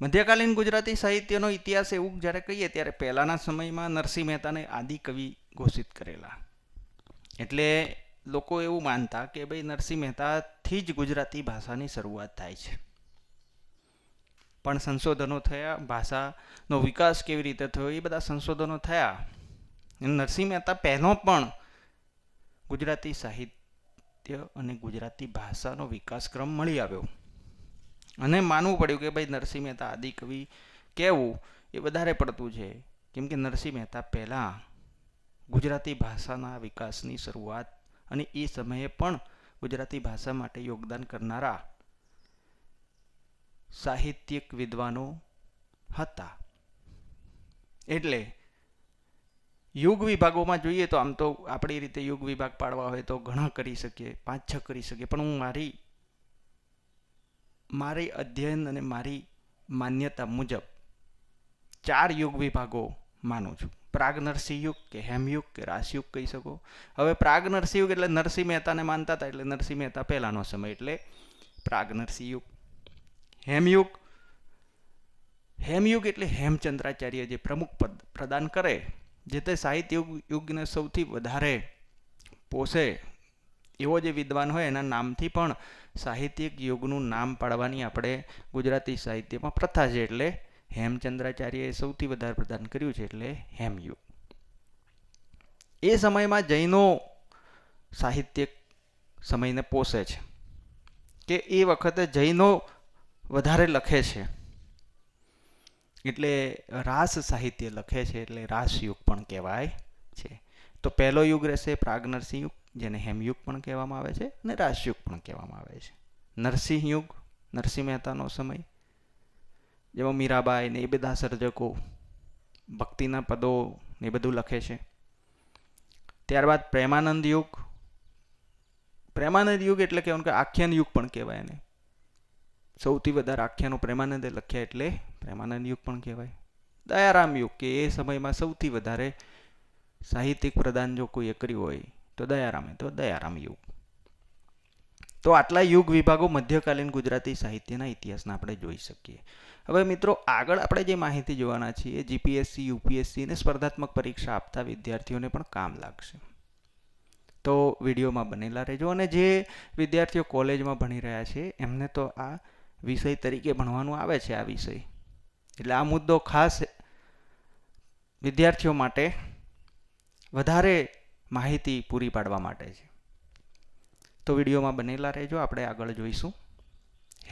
મધ્યકાલીન ગુજરાતી સાહિત્યનો ઇતિહાસ એવું જ્યારે કહીએ ત્યારે પહેલાંના સમયમાં નરસિંહ મહેતાને આદિ કવિ ઘોષિત કરેલા. એટલે લોકો એવું માનતા કે ભાઈ નરસિંહ મહેતાથી જ ગુજરાતી ભાષાની શરૂઆત થાય છે. પણ સંશોધનો થયા, ભાષાનો વિકાસ કેવી રીતે થયો, એ બધા સંશોધનો થયા. નરસિંહ મહેતા પહેલો પણ ગુજરાતી સાહિત્ય અને ગુજરાતી ભાષાનો વિકાસક્રમ મળી આવ્યો. અને માનવું પડ્યું કે ભાઈ નરસિંહ મહેતા આદિ કવિ કહેવું એ વધારે પડતું છે. કેમ કે નરસિંહ મહેતા પહેલાં ગુજરાતી ભાષાના વિકાસની શરૂઆત અને એ સમયે પણ ગુજરાતી ભાષા માટે યોગદાન કરનારા સાહિત્યિક વિદ્વાનો હતા. એટલે યુગ વિભાગોમાં જોઈએ તો આમ તો આપણી રીતે યુગ વિભાગ પાડવા હોય તો ઘણા કરી શકીએ, પાંચ છ કરી શકીએ, પણ હું મારી મારી અધ્યયન અને મારી માન્યતા મુજબ ચાર યુગ વિભાગો માનું છું. પ્રાગ નરસિંહ યુગ કે હેમયુગ કે રાસયુગ કહી શકો. હવે પ્રાગ નરસિંહ યુગ એટલે નરસિંહ મહેતાને માનતા હતા એટલે નરસિંહ મહેતા પહેલાંનો સમય એટલે પ્રાગ નરસિંહ યુગ. હેમયુગ હેમયુગ એટલે હેમચંદ્રાચાર્ય જે પ્રમુખ પદ પ્રદાન કરે, જે તે સાહિત્ય યુગ, યુગને સૌથી વધારે પોષે એવો જે વિદ્વાન હોય એના નામથી પણ સાહિત્યિક યુગનું નામ પાડવાની આપણે ગુજરાતી સાહિત્યમાં પ્રથા છે એટલે હેમચંદ્રાચાર્યએ સૌથી વધારે પ્રદાન કર્યું છે એટલે હેમયુગ. એ સમયમાં જૈનો સાહિત્યિક સમયને પોષે છે કે એ વખતે જૈનો વધારે લખે છે. એટલે રાસ સાહિત્ય લખે છે એટલે રાસયુગ પણ કહેવાય છે. તો પહેલો યુગ રહેશે પ્રાગનરસિંહ યુગ. જેને હેમયુગ પણ કહેવામાં આવે છે અને રાજયુગ પણ કહેવામાં આવે છે. નરસિંહ યુગ, નરસિંહ મહેતાનો સમય, જેમાં મીરાબાઈ ને એ બધા સર્જકો ભક્તિના પદો ને એ બધું લખે છે. ત્યારબાદ પ્રેમાનંદ યુગ. પ્રેમાનંદ યુગ એટલે કહેવાનું કે આખ્યાન યુગ પણ કહેવાય એને. સૌથી વધારે આખ્યાનો પ્રેમાનંદે લખ્યા એટલે પ્રેમાનંદ યુગ પણ કહેવાય. દયારામ યુગ કે એ સમયમાં સૌથી વધારે સાહિત્યિક પ્રદાન જો કોઈએ કર્યું હોય તો દયારામે, તો દયારામ યુગ. તો આટલા યુગ વિભાગો મધ્યકાલીન ગુજરાતી સાહિત્યના ઇતિહાસના આપણે જોઈ શકીએ. હવે મિત્રો, આગળ આપણે જે માહિતી જોવાના છીએ જીપીએસસી યુપીએસસી અને સ્પર્ધાત્મક પરીક્ષા આપતા વિદ્યાર્થીઓને પણ કામ લાગશે. તો વિડીયોમાં બનેલા રહેજો અને જે વિદ્યાર્થીઓ કોલેજમાં ભણી રહ્યા છે, એમને તો આ વિષય તરીકે ભણવાનું આવે છે, આ વિષય. એટલે આ મુદ્દો ખાસ વિદ્યાર્થીઓ માટે વધારે માહિતી પૂરી પાડવા માટે છે. તો વિડીયોમાં બનેલા રહેજો, આપણે આગળ જોઈશું.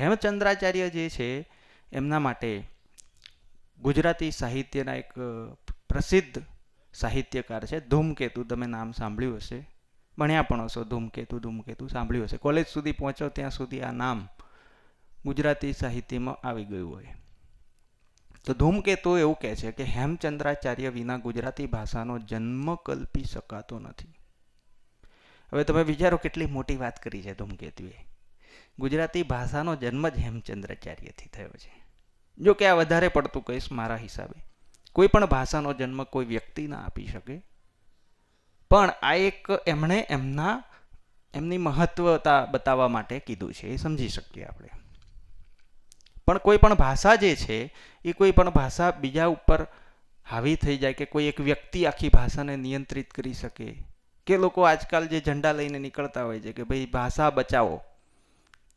હેમચંદ્રાચાર્ય જે છે, એમના માટે ગુજરાતી સાહિત્યના એક પ્રસિદ્ધ સાહિત્યકાર છે, ધૂમકેતુ, તમે નામ સાંભળ્યું હશે. ભણ્યા પણ હશો, ધૂમકેતુ ધૂમકેતુ, સાંભળ્યું હશે. કોલેજ સુધી પહોંચો, ત્યાં સુધી આ નામ ગુજરાતી સાહિત્યમાં આવી ગયું હોય. તો ધૂમકેતુ એવું કહે છે કે હેમચંદ્રાચાર્ય વિના ગુજરાતી ભાષાનો જન્મ કલ્પી શકાતો નથી. હવે તમે વિચારો કેટલી મોટી વાત કરી છે ધૂમકેતુએ. ગુજરાતી ભાષાનો જન્મ જ હેમચંદ્રાચાર્યથી થયો છે. જો કે આ વધારે પડતું કહીશ મારા હિસાબે. કોઈ પણ ભાષાનો જન્મ કોઈ વ્યક્તિ ના આપી શકે. પણ આ એક એમણે એમના એમની મહત્વતા બતાવવા માટે કીધું છે, એ સમજી શકીએ આપણે. પણ કોઈ પણ ભાષા જે છે, એ કોઈ પણ ભાષા બીજા ઉપર હાવી થઈ જાય કે કોઈ એક વ્યક્તિ આખી ભાષાને નિયંત્રિત કરી શકે. કે લોકો આજકાલ જે ઝંડા લઈને નીકળતા હોય છે કે ભાઈ ભાષા બચાવો,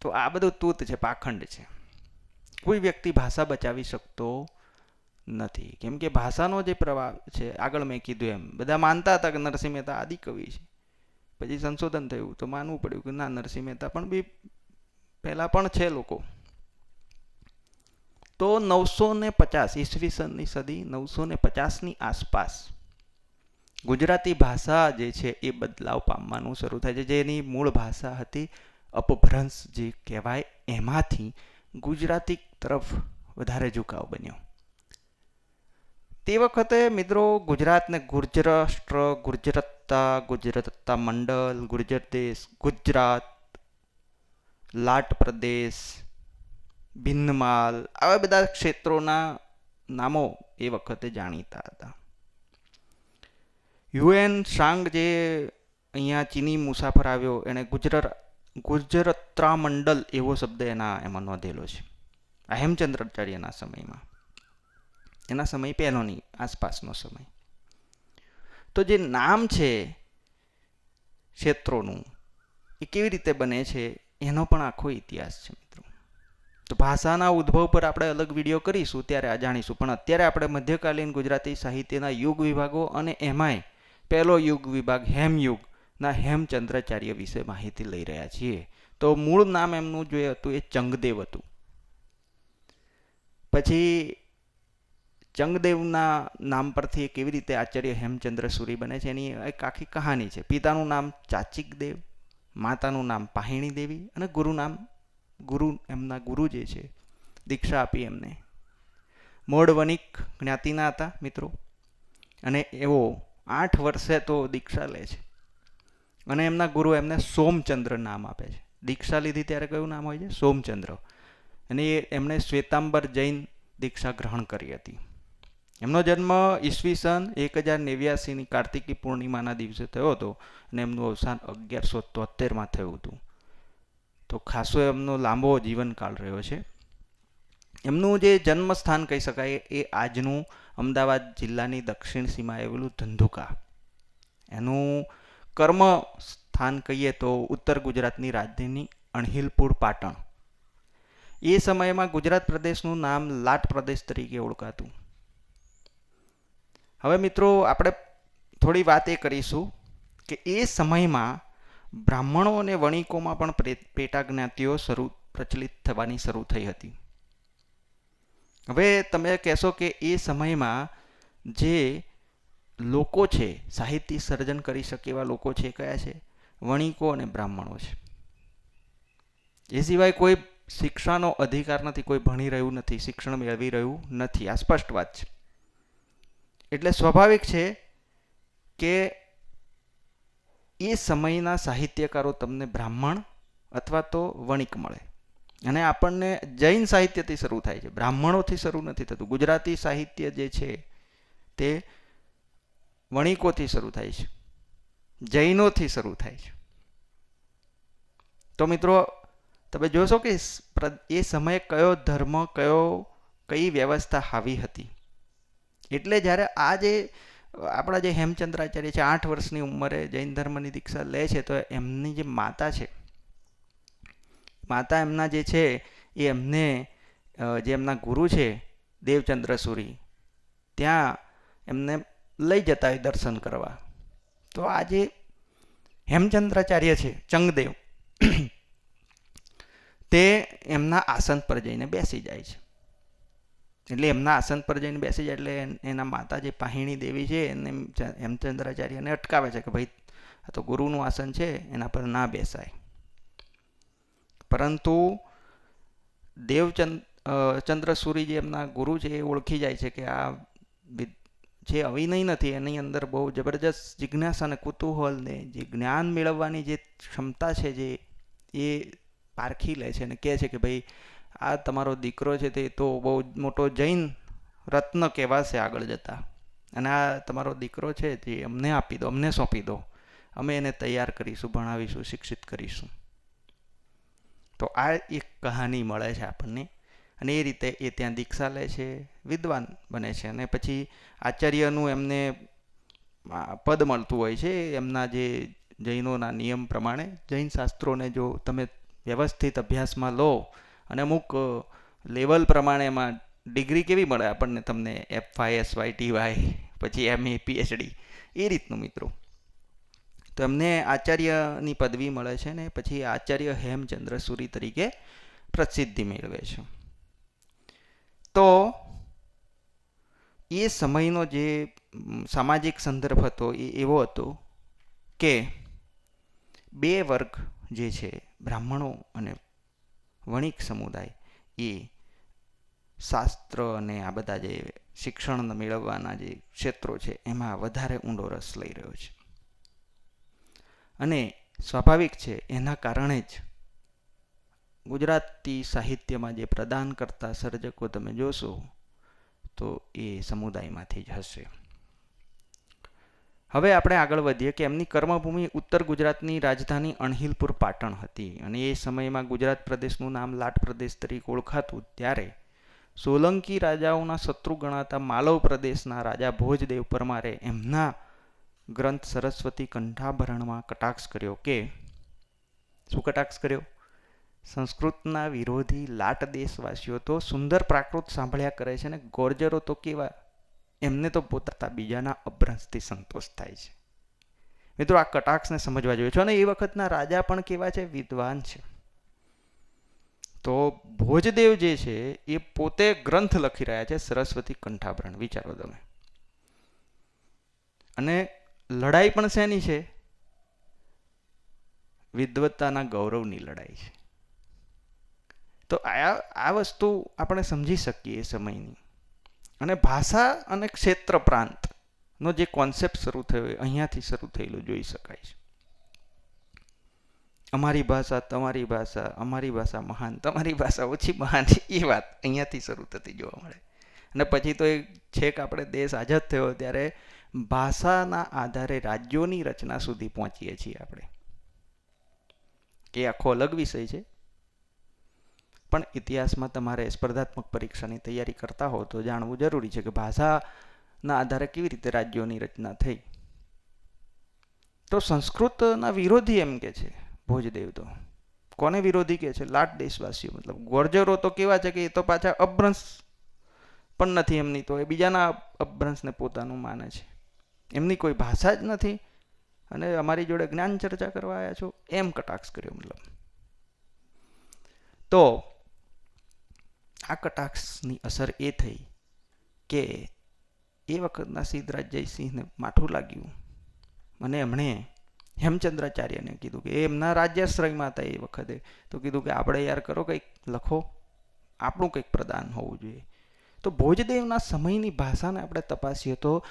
તો આ બધું તૂત છે, પાખંડ છે. કોઈ વ્યક્તિ ભાષા બચાવી શકતો નથી. કેમ કે ભાષાનો જે પ્રભાવ છે, આગળ મેં કીધું એમ, બધા માનતા હતા કે નરસિંહ મહેતા આદિકવિ છે. પછી સંશોધન થયું, તો માનવું પડ્યું કે ના, નરસિંહ મહેતા પણ બી પહેલાં પણ છે લોકો. તો નવસો ને પચાસ ઈસવીસનની સદી નવસો ને પચાસની આસપાસ ગુજરાતી ભાષા જે છે એ બદલાવ પામવાનું શરૂ થાય છે. જેની મૂળ ભાષા હતી અપભ્રંશ જે કહેવાય એમાંથી ગુજરાતી તરફ વધારે ઝુકાવ બન્યો. તે વખતે મિત્રો ગુજરાતને ગુર્જરાષ્ટ્ર, ગુર્જરત્તા ગુજરત્તા મંડળ, ગુર્જર દેશ, ગુજરાત, લાટ પ્રદેશ ભિન્નમાલ. આવા બધા ક્ષેત્રોના નામો એ વખતે જાણીતા હતા. યુએન શાંગ જે અહીંયા ચીની મુસાફર આવ્યો, એણે ગુજરાત ગુજરત્રામંડલ એવો શબ્દ એના એમાં નોંધેલો છે. આ હેમચંદ્રાચાર્યના સમયમાં. એના સમય પહેલોની આસપાસનો સમય. તો જે નામ છે ક્ષેત્રોનું, એ કેવી રીતે બને છે, એનો પણ આખો ઇતિહાસ છે. તો ભાષાના ઉદ્ભવ પર આપણે અલગ વીડિયો કરીશું, ત્યારે આ જાણીશું. પણ અત્યારે આપણે મધ્યકાલીન ગુજરાતી સાહિત્યના યુગ વિભાગો અને એમાંય પહેલો યુગ વિભાગ હેમયુગના હેમચંદ્રાચાર્ય વિશે માહિતી લઈ રહ્યા છીએ. તો મૂળ નામ એમનું જે હતું એ ચંગદેવ હતું. પછી ચંગદેવના નામ પરથી કેવી રીતે આચાર્ય હેમચંદ્ર સુરી બને છે, એની એક આખી કહાની છે. પિતાનું નામ ચાચિક દેવ માતાનું નામ પાહિણી દેવી અને ગુરુ નામ ગુરુ, એમના ગુરુ જે છે, દીક્ષા આપી એમને. મોડ વણિક જ્ઞાતિના હતા મિત્રો. અને એવો આઠ વર્ષે તો દીક્ષા લે છે. અને એમના ગુરુ એમને સોમચંદ્ર નામ આપે છે. દીક્ષા લીધી ત્યારે કયું નામ હોય છે? સોમચંદ્ર. અને એ એમણે શ્વેતાંબર જૈન દીક્ષા ગ્રહણ કરી હતી. એમનો જન્મ ઈસવીસન એક હજાર નેવ્યાસીની કાર્તિકી પૂર્ણિમાના દિવસે થયો હતો. અને એમનું અવસાન અગિયારસો તોતેરમાં થયું હતું. તો ખાસો એમનો લાંબો જીવનકાળ રહ્યો છે. એમનું જે જન્મ સ્થાન કહી શકાય એ આજનું અમદાવાદ જિલ્લાની દક્ષિણ સીમા આવેલું ધંધુકા. એનું કર્મ સ્થાન કહીએ તો ઉત્તર ગુજરાતની રાજધાની અણહિલપુર, પાટણ. એ સમયમાં ગુજરાત પ્રદેશનું નામ લાટ પ્રદેશ તરીકે ઓળખાતું. હવે મિત્રો, આપણે થોડી વાત એ કરીશું કે એ સમયમાં બ્રાહ્મણો અને વણિકોમાં પણ પેટા જ્ઞાતિઓ શરૂ, પ્રચલિત થવાની શરૂ થઈ હતી. હવે તમે કહેશો કે એ સમયમાં જે લોકો છે, સાહિત્ય સર્જન કરી શકે એવા લોકો છે, કયા છે? વણિકો અને બ્રાહ્મણો છે. એ સિવાય કોઈ શિક્ષાનો અધિકાર નથી, કોઈ ભણી રહ્યું નથી, શિક્ષણ મેળવી રહ્યું નથી, આ સ્પષ્ટ વાત છે. એટલે સ્વાભાવિક છે કે એ સમયના સાહિત્યકારો તમને બ્રાહ્મણ અથવા તો વણિક મળે. અને આપણને જૈન સાહિત્યથી શરૂ થાય છે. બ્રાહ્મણોથી શરૂ નથી થતું. ગુજરાતી સાહિત્ય જે છે, તે વણિકોથી શરૂ થાય છે. જૈનોથી શરૂ થાય છે. તો મિત્રો, તમે જોશો કે એ સમયે કયો ધર્મ, કયો, કઈ વ્યવસ્થા હાવી હતી. એટલે જ્યારે આ જે આપણા જે હેમચંદ્રાચાર્ય છે, આઠ વર્ષની ઉંમરે જૈન ધર્મની દીક્ષા લે છે, તો એમની જે માતા છે, માતા એમના જે છે, એ એમને જે એમના ગુરુ છે, દેવચંદ્ર સુરી, ત્યાં એમને લઈ જતા હોય દર્શન કરવા. તો આ જે હેમચંદ્રાચાર્ય છે, ચંગદેવ, તે એમના આસન પર જઈને બેસી જાય છે. એટલે એમના આસન પર જઈને બેસી જાય એટલે એના માતા જે પાહિણી દેવી છે એને હેમચંદ્રાચાર્યને અટકાવે છે કે ભાઈ આ તો ગુરુનું આસન છે, એના પર ના બેસાય. પરંતુ દેવચંદ ચંદ્રસૂરી જે એમના ગુરુ છે એ ઓળખી જાય છે કે આ જે અવિનય નથી, એની અંદર બહુ જબરજસ્ત જિજ્ઞાસા અને કુતૂહલને જે જ્ઞાન મેળવવાની જે ક્ષમતા છે જે એ પારખી લે છે અને કહે છે કે ભાઈ આ તમારો દીકરો છે તે તો બહુ મોટો જૈન રત્ન કહેવાશે આગળ જતા. અને આ તમારો દીકરો છે તે અમને આપી દો, અમને સોંપી દો. અમે એને તૈયાર કરીશું, ભણાવીશું, શિક્ષિત કરીશું. તો આ એક કહાની મળે છે આપણને. અને એ રીતે એ ત્યાં દીક્ષા લે છે, વિદ્વાન બને છે. અને પછી આચાર્યનું એમને પદ મળતું હોય છે, એમના જે જૈનોના નિયમ પ્રમાણે, જૈન શાસ્ત્રોને જો તમે વ્યવસ્થિત અભ્યાસમાં લો અને અમુક લેવલ પ્રમાણે એમાં ડિગ્રી કેવી મળે આપણને તમને F Y S Y T Y પછી એમ એ પીએચડી એ રીતનું મિત્રો. તો એમને આચાર્યની પદવી મળે છે ને, પછી આચાર્ય હેમચંદ્ર સુરી તરીકે પ્રસિદ્ધિ મેળવે છે. તો, એ સમયનો જે સામાજિક સંદર્ભ હતો, એ એવો હતો કે બે વર્ગ જે છે, બ્રાહ્મણો અને વણિક સમુદાય એ શાસ્ત્ર અને આ બધા જે શિક્ષણ મેળવવાના જે ક્ષેત્રો છે, એમાં વધારે ઊંડો રસ લઈ રહ્યો છે. અને સ્વાભાવિક છે, એના કારણે જ ગુજરાતી સાહિત્યમાં જે પ્રદાન કરતા સર્જકો તમે જોશો, તો એ સમુદાયમાંથી જ હશે. હવે આપણે આગળ વધીએ કે એમની કર્મભૂમિ ઉત્તર ગુજરાતની રાજધાની અણહિલપુર પાટણ હતી અને એ સમયમાં ગુજરાત પ્રદેશનું નામ લાટ પ્રદેશ તરીકે ઓળખાતું ત્યારે સોલંકી રાજાઓના શત્રુ ગણાતા માલવ પ્રદેશના રાજા ભોજદેવ પરમારે એમના ગ્રંથ સરસ્વતી કંઠાભરણમાં કટાક્ષ કર્યો કે શું કટાક્ષ કર્યો? સંસ્કૃતના વિરોધી લાટ દેશવાસીઓ તો સુંદર પ્રાકૃત સાંભળ્યા કરે છે ને ગોર્જરો તો કેવા એમને તો પોતાતા બીજાના અભ્રંશથી સંતોષ થાય છે. મિત્રો, આ કટાક્ષને સમજવા જોઈએ છો અને એ વખતના રાજા પણ કેવા છે? વિદ્વાન છે. તો ભોજદેવ જે છે, એ પોતે ગ્રંથ લખી રહ્યા છે, સરસ્વતી કંઠાભરણ. વિચારો તમે. અને લડાઈ પણ શેની છે? વિદ્વત્તાના ગૌરવની લડાઈ છે. તો આ આ વસ્તુ આપણે સમજી શકીએ સમયની. અને ભાષા અને ક્ષેત્ર પ્રાંતનો જે કોન્સેપ્ટ શરૂ થયો એ અહીંયાથી શરૂ થયેલો જોઈ શકાય છે. અમારી ભાષા, તમારી ભાષા, અમારી ભાષા મહાન, તમારી ભાષા ઓછી મહાન એ વાત અહીંયાથી શરૂ થતી જોવા મળે. અને પછી તો એ છેક આપણે દેશ આઝાદ થયો ત્યારે ભાષાના આધારે રાજ્યોની રચના સુધી પહોંચીએ છીએ આપણે. એ આખો અલગ વિષય છે. પણ ઇતિહાસમાં તમારે સ્પર્ધાત્મક પરીક્ષાની તૈયારી કરતા હો તો જાણવું જરૂરી છે કે ભાષાના આધારે કેવી રીતે રાજ્યોની રચના થઈ. તો સંસ્કૃતના વિરોધી એમ કે છે ભોજદેવ તો. કોને વિરોધી કે છે? લાટ દેશવાસીઓ, મતલબ ગોર્જરો તો કેવા છે કે એ તો પાછા અભ્રંશ પણ નથી એમની તો, એ બીજાના અભ્રંશને પોતાનું માને છે. એમની કોઈ ભાષા જ નથી અને અમારી જોડે જ્ઞાન ચર્ચા કરવા આવ્યા છો, એમ કટાક્ષ કર્યો મતલબ. તો આ કટાક્ષની અસર એ થઈ કે એ વખતના સિદ્ધરાજ જયસિંહને માઠું લાગ્યું. મને એમણે હેમચંદ્રાચાર્યને કીધું કે એમના રાજ્યાશ્રયમાં હતા એ વખતે, તો કીધું કે આપણે યાર કરો કંઈક લખો, આપણું કંઈક પ્રદાન હોવું જોઈએ. તો ભોજદેવના સમયની ભાષાને આપણે તપાસીએ તો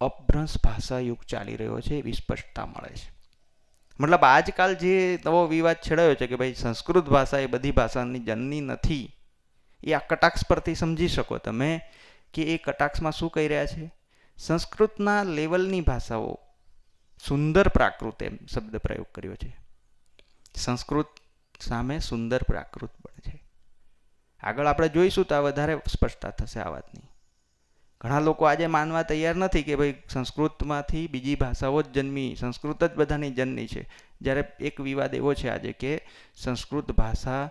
અભ્રંશ ભાષા યુગ ચાલી રહ્યો છે એવી સ્પષ્ટતા મળે છે. મતલબ આજકાલ જે નવો વિવાદ છેડાયો છે કે ભાઈ સંસ્કૃત ભાષા એ બધી ભાષાની જનની નથી એ આ કટાક્ષ પરથી સમજી શકો તમે કે એ કટાક્ષમાં શું કહી રહ્યા છે? સંસ્કૃતના લેવલની ભાષાઓ સુંદર પ્રાકૃત એમ શબ્દ પ્રયોગ કર્યો છે. સંસ્કૃત સામે સુંદર પ્રાકૃત પણ છે. આગળ આપણે જોઈશું તો આ વધારે સ્પષ્ટતા થશે આ વાતની. ઘણા લોકો આજે માનવા તૈયાર નથી કે ભાઈ સંસ્કૃતમાંથી બીજી ભાષાઓ જ જન્મી, સંસ્કૃત જ બધાની જન્મી છે. જ્યારે એક વિવાદ એવો છે આજે કે સંસ્કૃત ભાષા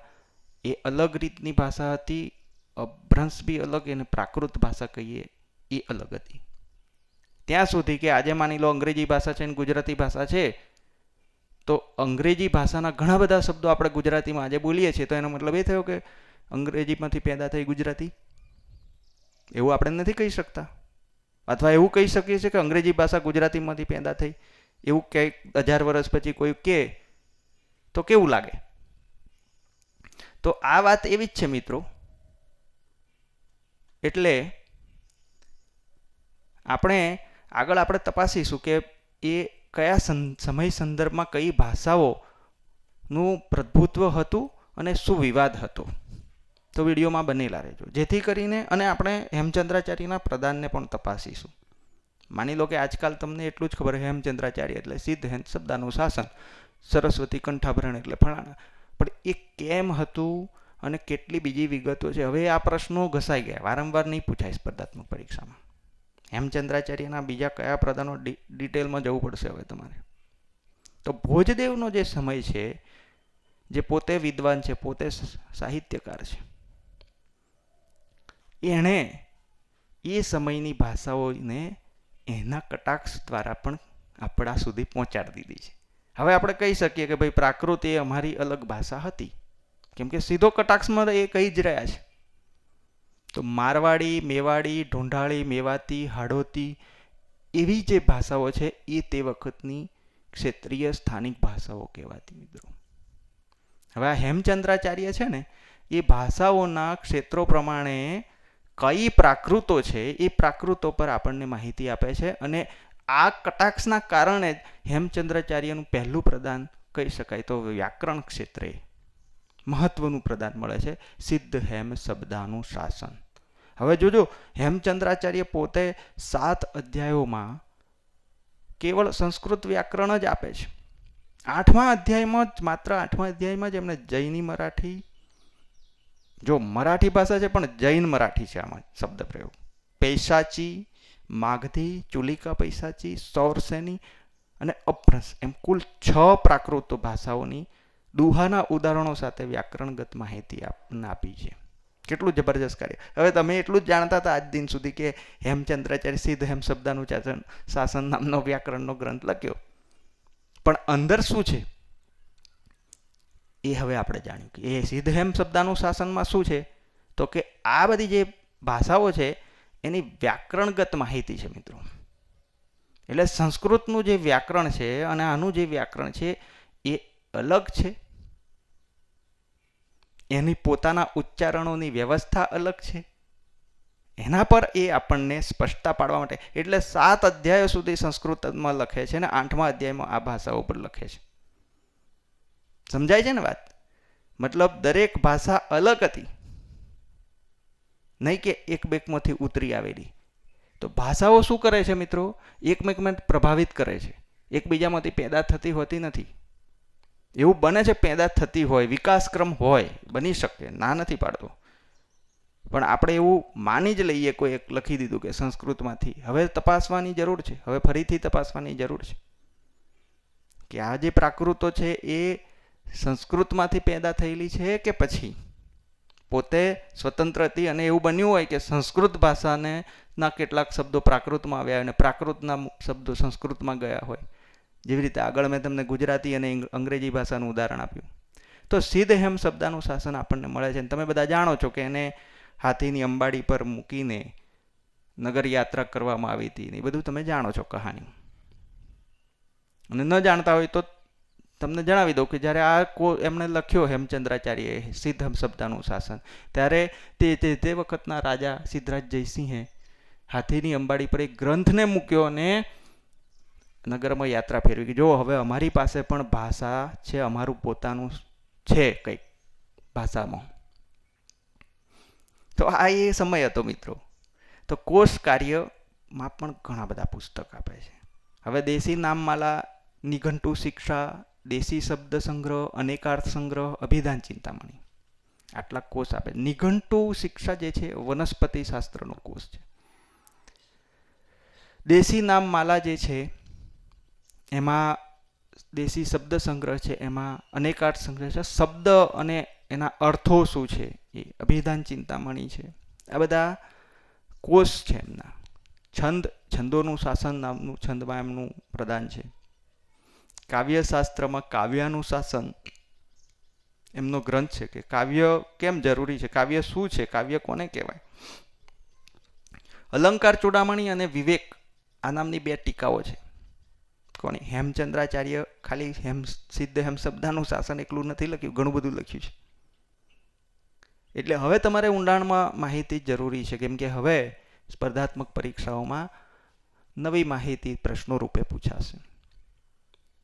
એ અલગ રીતની ભાષા હતી, અભ્રંશ બી અલગ એને પ્રાકૃત ભાષા કહીએ, એ અલગ હતી. ત્યાં સુધી કે આજે માની લો અંગ્રેજી ભાષા છે અને ગુજરાતી ભાષા છે, તો અંગ્રેજી ભાષાના ઘણા બધા શબ્દો આપણે ગુજરાતીમાં આજે બોલીએ છીએ, તો એનો મતલબ એ થયો કે અંગ્રેજીમાંથી પેદા થઈ ગુજરાતી? એવું આપણે નથી કહી શકતા. અથવા એવું કહી શકીએ છીએ કે અંગ્રેજી ભાષા ગુજરાતીમાંથી પેદા થઈ, એવું કંઈક હજાર વર્ષ પછી કોઈ કે, તો કેવું લાગે? તો આ વાત એવી જ છે મિત્રો. એટલે આપણે આગળ આપણે તપાસીશું કે એ કયા સમય સંદર્ભમાં કઈ ભાષાઓનું પ્રભુત્વ હતું અને શું વિવાદ હતો. તો વિડીયોમાં બનેલા રહેજો. જેથી કરીને અને આપણે હેમચંદ્રાચાર્યના પ્રદાનને પણ તપાસીશું. માની લો કે આજકાલ તમને એટલું જ ખબર હેમચંદ્રાચાર્ય એટલે સિદ્ધ હેમ શબ્દાનું શાસન સરસ્વતી કંઠાભરણ એટલે ફળાણા પણ એ કેમ હતું અને કેટલી બીજી વિગતો છે? હવે આ પ્રશ્નો ઘસાઈ ગયા. વારંવાર નહીં પૂછાય સ્પર્ધાત્મક પરીક્ષામાં. હેમચંદ્રાચાર્યના બીજા કયા પ્રધાનો ડિટેલમાં જવું પડશે હવે તમારે? તો ભોજદેવનો જે સમય છે, જે પોતે વિદ્વાન છે, પોતે સાહિત્યકાર છે. એણે એ સમયની ભાષાઓને એના કટાક્ષ દ્વારા પણ આપણા સુધી પહોંચાડી દીધી છે. હવે આપણે કહી શકીએ કે ભાઈ પ્રાકૃત એ અમારી અલગ ભાષા હતી. કેમ કે સીધો કટાક્ષમાં એ કહી જ રહ્યા છે. તો મારવાડી, મેવાડી, ઢોંઢાળી, મેવાતી, હાડોતી એવી જે ભાષાઓ છે એ તે વખતની ક્ષેત્રીય સ્થાનિક ભાષાઓ કહેવાતી મિત્રો. હવે આ હેમચંદ્રાચાર્ય છે ને, એ ભાષાઓના ક્ષેત્રો પ્રમાણે કઈ પ્રાકૃતો છે એ પ્રાકૃતો પર આપણને માહિતી આપે છે અને આ કટાક્ષના કારણે જ હેમચંદ્રાચાર્યનું પહેલું પ્રદાન કહી શકાય. તો વ્યાકરણ ક્ષેત્રે મહત્વનું પ્રદાન મળે છે, સિદ્ધ હેમ શબ્દાનું શાસન. હવે જોજો, હેમચંદ્રાચાર્ય પોતે સાત અધ્યાયોમાં કેવળ સંસ્કૃત વ્યાકરણ જ આપે છે. આઠમા અધ્યાયમાં જ, માત્ર આઠમા અધ્યાયમાં જ એમણે જૈની મરાઠી, જો મરાઠી ભાષા છે, પણ જૈન મરાઠી છે આમાં શબ્દ પ્રયોગ પૈસાચી માગધી, ચુલિકા પૈસાચી સૌરસેની અને અપ્રસ એમ કુલ છ પ્રાકૃત ભાષાઓની દુહાના ઉદાહરણો સાથે વ્યાકરણગત માહિતી આપણને આપી છે. કેટલું જબરજસ્ત કાર્ય. હવે તમે એટલું જ જાણતા હતા આજ દિન સુધી કે હેમચંદ્રાચાર્ય સિદ્ધ હેમ શબ્દનું ચાચન શાસન નામનો વ્યાકરણનો ગ્રંથ લખ્યો. પણ અંદર શું છે? એ હવે આપણે જાણ્યું કે એ સિદ્ધ હેમ શબ્દનું શાસનમાં શું છે? તો કે આ બધી જે ભાષાઓ છે એની વ્યાકરણગત માહિતી છે મિત્રો. એટલે સંસ્કૃતનું જે વ્યાકરણ છે અને આનું જે વ્યાકરણ છે એ અલગ છે. એની પોતાના ઉચ્ચારણોની વ્યવસ્થા અલગ છે. એના પર એ આપણને સ્પષ્ટતા પાડવા માટે, એટલે સાત અધ્યાયો સુધી સંસ્કૃતમાં લખે છે અને આઠમા અધ્યાયમાં આ ભાષાઓ પર લખે છે. સમજાય છે ને વાત? મતલબ દરેક ભાષા અલગ હતી. નહીં કે એક બેકમાંથી ઉતરી આવેલી. તો ભાષાઓ શું કરે છે મિત્રો? એકમેકમાં પ્રભાવિત કરે છે. એકબીજામાંથી પેદા થતી હોતી નથી. એવું બને છે પેદા થતી હોય, વિકાસક્રમ હોય, બની શકે, ના નથી પાડતો. પણ આપણે એવું માની જ લઈએ, કોઈ એક લખી દીધું કે સંસ્કૃતમાંથી. હવે તપાસવાની જરૂર છે. હવે ફરીથી તપાસવાની જરૂર છે. કે આ જે પ્રાકૃતો છે એ સંસ્કૃતમાંથી પેદા થયેલી છે કે પછી? પોતે સ્વતંત્ર હતી અને એવું બન્યું હોય કે સંસ્કૃત ભાષાને ના કેટલાક શબ્દો પ્રાકૃતમાં આવ્યા અને પ્રાકૃતના શબ્દો સંસ્કૃતમાં ગયા હોય. જેવી રીતે આગળ મેં તમને ગુજરાતી અને અંગ્રેજી ભાષાનું ઉદાહરણ આપ્યું. તો સિદ્ધહેમ શબ્દાનું શાસન આપણને મળે છે અને તમે બધા જાણો છો કે એને હાથીની અંબાડી પર મૂકીને નગર યાત્રા કરવામાં આવી હતી એ બધું તમે જાણો છો કહાની. અને ન જાણતા હોય તો તમને જણાવી દઉં કે જ્યારે આ કો, એમણે લખ્યો હેમચંદ્રાચાર્યએ સિદ્ધ શબ્દનું શાસન, ત્યારે તે તે તે વખતના રાજા સિદ્ધરાજ જયસિંહે હાથીની અંબાડી પર એક ગ્રંથને મૂક્યો અને નગરમાં યાત્રા ફેરવી કે, જો હવે અમારી પાસે પણ ભાષા છે, અમારું પોતાનું છે કંઈક ભાષામાં. તો આ એ સમય હતો મિત્રો. તો કોષ કાર્યમાં પણ ઘણા બધા પુસ્તક આપે છે. હવે દેશી નામમાલા નિઘંટુ શિક્ષા દેશી શબ્દ સંગ્રહ, અનેકાર્થ સંગ્રહ, અભિધાન ચિંતામણી. આટલા કોષ આપે. નિઘંટુ શિક્ષા જે છે, વનસ્પતિ શાસ્ત્રનો કોષ છે. દેશી નામ માલા જે છે, એમાં દેશી શબ્દ સંગ્રહ છે, એમાં અનેકાર્થ સંગ્રહ છે. શબ્દ અને એના અર્થો શું છે, એ અભિધાન ચિંતામણી છે. આ બધા કોષ છે એમના. છંદ, છંદોનું શાસન નામનું છંદમાં એમનું પ્રદાન છે. કાવ્યશાસ્ત્રમાં કાવ્યાનુશાસન એમનો ગ્રંથ છે કે કાવ્ય કેમ જરૂરી છે? કાવ્ય શું છે? કાવ્ય કોને કહેવાય? અલંકાર ચૂડામણી અને વિવેક આ નામની બે ટીકાઓ છે. કોની હેમચંદ્રાચાર્ય ખાલી હેમ સિદ્ધ હેમ શબ્દનું શાસન એકલું નથી લખ્યું, ઘણું બધું લખ્યું છે. એટલે હવે તમારે ઊંડાણમાં માહિતી જરૂરી છે, કેમ કે હવે સ્પર્ધાત્મક પરીક્ષાઓમાં નવી માહિતી પ્રશ્નો રૂપે પૂછાશે.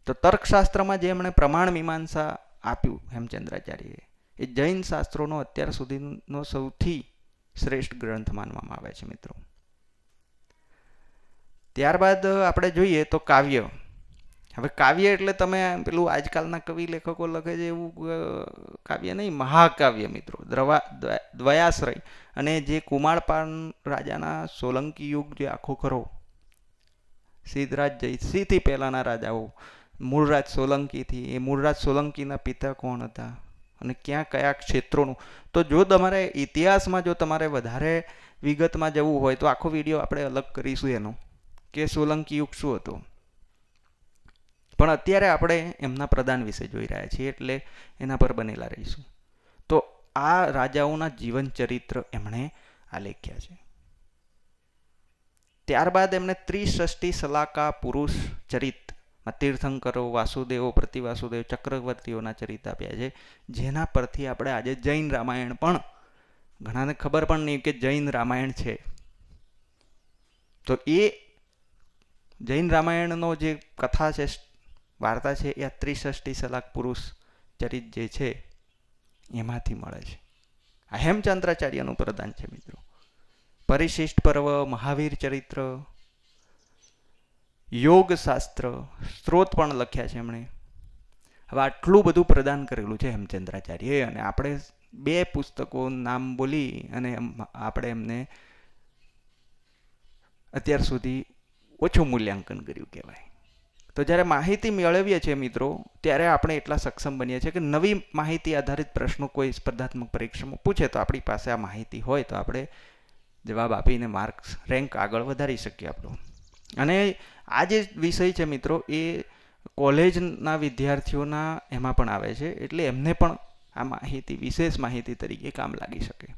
તો તર્કશાસ્ત્રમાં જે એમણે પ્રમાણ મીમાંસા આપ્યું હેમચંદ્રાચાર્યએ, એ જૈન શાસ્ત્રોનો અત્યાર સુધીનો સૌથી શ્રેષ્ઠ ગ્રંથ માનવામાં આવે છે મિત્રો. ત્યારબાદ આપણે જોઈએ તો કાવ્ય. હવે કાવ્ય એટલે તમે પેલું આજકાલના કવિ લેખકો લખે છે એવું કાવ્ય નહીં, મહાકાવ્ય મિત્રો. દ્રવા દ્વયાશ્રય. અને જે કુમારપાન રાજાના સોલંકી યુગ જે આખો ખરો, સિદ્ધરાજ જયસિંહથી પહેલાંના રાજાઓ મૂળરાજ સોલંકીથી. એ મૂળરાજ સોલંકીના પિતા કોણ હતા? અને ક્યાં કયા ક્ષેત્રોનું? તો જો તમારે ઇતિહાસમાં જો તમારે વધારે વિગતમાં જવું હોય તો આખો વીડિયો આપણે અલગ કરીશું એનો. કે સોલંકી યુગ શું હતો? પણ અત્યારે આપણે એમના પ્રદાન વિશે જોઈ રહ્યા છીએ એટલે એના પર બનેલા રહીશું. તો આ રાજાઓના જીવન ચરિત્ર એમણે આલેખ્યા છે. ત્યારબાદ એમણે ત્રિષષ્ટી સલાકા પુરુષ ચરિત તીર્થંકરો, વાસુદેવો, પ્રતિવાસુદેવ, ચક્રવર્તીઓના ચરિત આપ્યા છે, જેના પરથી આપણે આજે જૈન રામાયણ પણ ઘણાને ખબર પણ નહીં કે જૈન રામાયણ છે. તો એ જૈન રામાયણનો જે કથા છે, વાર્તા છે, એ આ ત્રિષષ્ટી સલાક પુરુષ ચરિત જે છે, એમાંથી મળે છે. આ હેમચંદ્રાચાર્યનું પ્રદાન છે મિત્રો. પરિશિષ્ટ પર્વ, મહાવીર ચરિત્ર યોગશાસ્ત્ર સ્ત્રોત પણ લખ્યા છે એમણે. હવે આટલું બધું પ્રદાન કરેલું છે હેમચંદ્રાચાર્યએ અને આપણે બે પુસ્તકો નામ બોલી અને આપણે એમને અત્યાર સુધી ઓછું મૂલ્યાંકન કર્યું કહેવાય. તો જ્યારે માહિતી મેળવીએ છીએ મિત્રો, ત્યારે આપણે એટલા સક્ષમ બનીએ છીએ કે નવી માહિતી આધારિત પ્રશ્નો કોઈ સ્પર્ધાત્મક પરીક્ષામાં પૂછે તો આપણી પાસે આ માહિતી હોય તો આપણે જવાબ આપીને માર્ક્સ, રેન્ક આગળ વધારી શકીએ આપણો. અને આ જે વિષય છે મિત્રો, એ કોલેજના વિદ્યાર્થીઓના એમાં પણ આવે છે, એટલે એમને પણ આ માહિતી, વિશેષ માહિતી તરીકે કામ લાગી શકે.